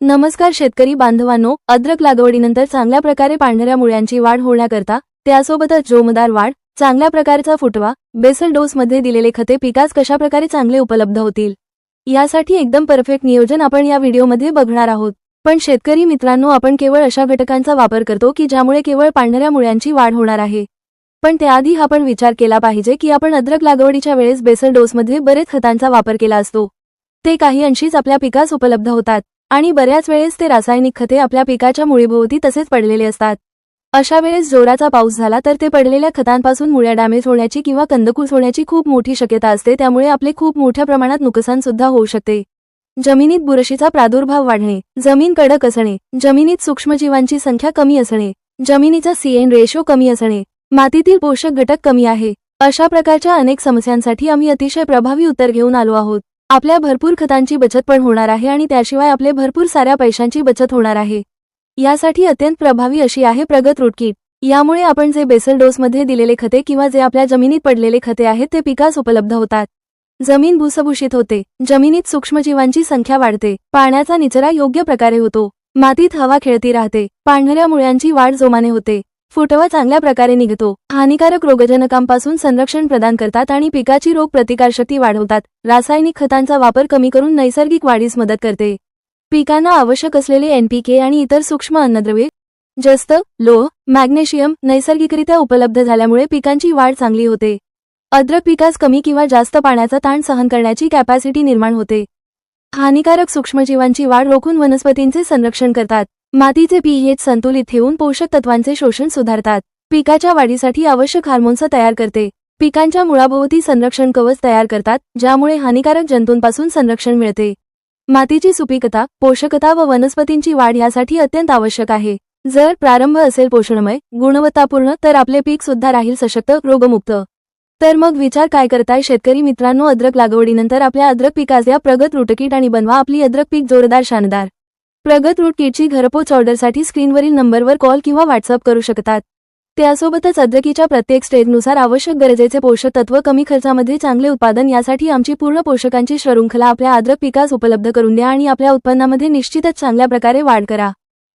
नमस्कार शेतकरी बांधवांनो अद्रक लागवडीनंतर चांगल्या प्रकारे पांढऱ्या मुळ्यांची वाढ होण्याकरता त्यासोबतच जोमदार वाढ चांगल्या प्रकारचा फुटवा बेसल डोसमध्ये दिलेले खते पिकास कशाप्रकारे चांगले उपलब्ध होतील? यासाठी एकदम परफेक्ट नियोजन आपण या व्हिडिओमध्ये बघणार आहोत. पण शेतकरी मित्रांनो आपण केवळ अशा घटकांचा वापर करतो की ज्यामुळे केवळ पांढऱ्या मुळ्यांची वाढ होणार आहे. पण त्याआधी आपण विचार केला पाहिजे की आपण अद्रक लागवडीच्या वेळेस बेसल डोसमध्ये बरेच खतांचा वापर केला असतो. ते काही अंशीच आपल्या पिकास उपलब्ध होतात. आणि बऱ्याच वेळेस ते रासायनिक खते आपल्या पिकाच्या मुळीभोवती तसेच पडलेले असतात. अशा वेळेस जोराचा पाऊस झाला तर ते पडलेल्या खतांपासून मुळ्या डॅमेज होण्याची किंवा कंदकूस होण्याची खूप मोठी शक्यता असते त्यामुळे आपले खूप मोठ्या प्रमाणात नुकसान सुद्धा होऊ शकते. जमिनीत बुरशीचा प्रादुर्भाव वाढणे जमीन कडक असणे जमिनीत सूक्ष्मजीवांची संख्या कमी असणे जमिनीचा सीएन रेशो कमी असणे मातीतील पोषक घटक कमी आहे अशा प्रकारच्या अनेक समस्यांसाठी आम्ही अतिशय प्रभावी उत्तर घेऊन आलो आहोत. आपल्या भरपूर खतांची बचत पण होणार आहे आणि त्याशिवाय आपले भरपूर साऱ्या पैशांची बचत होणार आहे. यासाठी अत्यंत प्रभावी अशी आहे प्रगत रूट यामुळे आपण जे बेसल डोसमध्ये दिलेले खते किंवा जे आपल्या जमिनीत पडलेले खते आहेत ते पिकास उपलब्ध होतात. जमीन भूसभूषित होते. जमिनीत सूक्ष्मजीवांची संख्या वाढते. पाण्याचा निचरा योग्य प्रकारे होतो. मातीत हवा खेळती राहते. पांढऱ्या मुळ्यांची वाढ जोमाने होते. फुटवा चांगल्या प्रकारे निघतो. हानिकारक रोगजनकांपासून संरक्षण प्रदान करतात आणि पिकाची रोग प्रतिकारशक्ती वाढवतात. रासायनिक खतांचा वापर कमी करून नैसर्गिक वाढीस मदत करते. पिकांना आवश्यक असलेले एनपीके आणि इतर सूक्ष्म अन्नद्रव्ये जस्त लोह मॅग्नेशियम नैसर्गिकरित्या उपलब्ध झाल्यामुळे पिकांची वाढ चांगली होते. अद्रक पिकास कमी किंवा जास्त पाण्याचा ताण सहन करण्याची कॅपॅसिटी निर्माण होते. हानिकारक सूक्ष्मजीवांची वाढ रोखून वनस्पतींचे संरक्षण करतात. मातीचे पीएच संतुलित ठेवून पोषक तत्वांचे शोषण सुधारतात. पिकाच्या वाढीसाठी आवश्यक हार्मोन्स तयार करते. पिकांच्या मुळाभोवती संरक्षण कवच तयार करतात ज्यामुळे हानिकारक जंतूंपासून संरक्षण मिळते. मातीची सुपीकता पोषकता व वनस्पतींची वाढ यासाठी अत्यंत आवश्यक आहे. जर प्रारंभ असेल पोषणमय गुणवत्तापूर्ण तर आपले पीक सुद्धा राहील सशक्त रोगमुक्त. तर मग विचार काय करताय शेतकरी मित्रांनो? अद्रक लागवडीनंतर आपल्या अद्रक पिकास या प्रगत रुटकीट आणि बनवा आपली अद्रक पीक जोरदार शानदार. प्रगत रूट किटची घरपोच ऑर्डरसाठी स्क्रीनवरील नंबरवर कॉल किंवा व्हॉट्सअप करू शकतात. त्यासोबतच अद्रकीच्या प्रत्येक स्टेजनुसार आवश्यक गरजेचे पोषक तत्व कमी खर्चामध्ये चांगले उत्पादन यासाठी आमची पूर्ण पोषकांची शृंखला आपल्या अद्रक पिकास उपलब्ध करून द्या आणि आपल्या उत्पन्नामध्ये निश्चितच चांगल्या प्रकारे वाढ करा.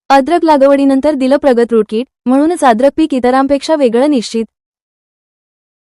अद्रक लागवडीनंतर दिलं प्रगत रूट किट म्हणूनच अद्रक पीक इतरांपेक्षा वेगळं निश्चित.